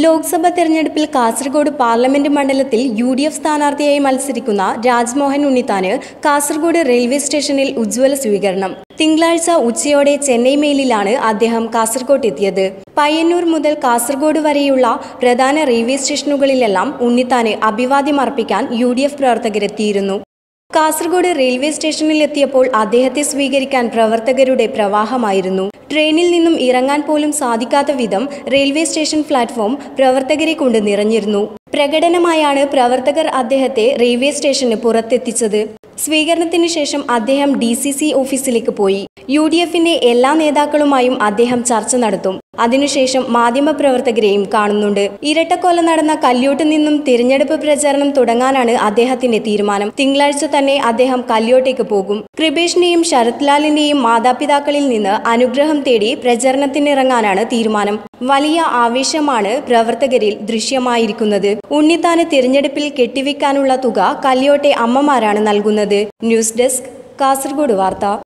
ലോക്സഭാ തെരഞ്ഞെടുപ്പിൽ കാസർഗോഡ് പാർലമെന്റ് മണ്ഡലത്തിൽ U D F സ്ഥാനാർത്ഥിയായി മത്സരിക്കുന്ന രാജ്മോഹൻ ഉണ്ണിത്താന് കാസർഗോഡ് റെയിൽവേ സ്റ്റേഷനിൽ ഉജ്ജ്വല സ്വീകരണം. തിങ്കളാഴ്ച ഉച്ചയോടെ ചെന്നൈ മെയിലിലാണ് അദ്ദേഹം കാസർഗോഡ് എത്തിയത്. പയ്യന്നൂർ മുതൽ കാസർഗോഡ് വരെയുള്ള പ്രധാന റെയിൽവേ സ്റ്റേഷനുകളിലെല്ലാം ഉണ്ണിത്താന് അഭിവാദ്യം അർപ്പിക്കാൻ യു ഡി എഫ് പ്രവർത്തകരെത്തിയിരുന്നു. കാസർഗോഡ് റെയിൽവേ സ്റ്റേഷനിൽ എത്തിയപ്പോൾ അദ്ദേഹത്തെ സ്വീകരിക്കാൻ പ്രവർത്തകരുടെ പ്രവാഹമായിരുന്നു. ട്രെയിനിൽ നിന്നും ഇറങ്ങാൻ പോലും സാധിക്കാത്ത വിധം റെയിൽവേ സ്റ്റേഷൻ പ്ലാറ്റ്ഫോം പ്രവർത്തകരെ കൊണ്ട് നിറഞ്ഞിരുന്നു. പ്രകടനമായാണ് പ്രവർത്തകർ അദ്ദേഹത്തെ റെയിൽവേ സ്റ്റേഷന് പുറത്തെത്തിച്ചത്. സ്വീകരണത്തിന് ശേഷം അദ്ദേഹം ഡി ഓഫീസിലേക്ക് പോയി. യു എല്ലാ നേതാക്കളുമായും അദ്ദേഹം ചർച്ച നടത്തും. അതിനുശേഷം മാധ്യമപ്രവർത്തകരെയും കാണുന്നുണ്ട്. ഇരട്ടക്കൊല നടന്ന കല്യോട്ട് നിന്നും തിരഞ്ഞെടുപ്പ് പ്രചാരണം തുടങ്ങാനാണ് അദ്ദേഹത്തിന്റെ തീരുമാനം. തിങ്കളാഴ്ച തന്നെ അദ്ദേഹം കല്യോട്ടേക്ക് പോകും. കൃപേഷിന്റെയും ശരത് ലാലിന്റെയും മാതാപിതാക്കളിൽ നിന്ന് അനുഗ്രഹം തേടി പ്രചരണത്തിനിറങ്ങാനാണ് തീരുമാനം. വലിയ ആവേശമാണ് പ്രവർത്തകരിൽ ദൃശ്യമായിരിക്കുന്നത്. ഉണ്ണിത്താന് തിരഞ്ഞെടുപ്പിൽ കെട്ടിവെക്കാനുള്ള തുക കല്യോട്ടെ അമ്മമാരാണ് നൽകുന്നത്. ന്യൂസ് ഡെസ്ക് കാസർഗോഡ് വാർത്ത.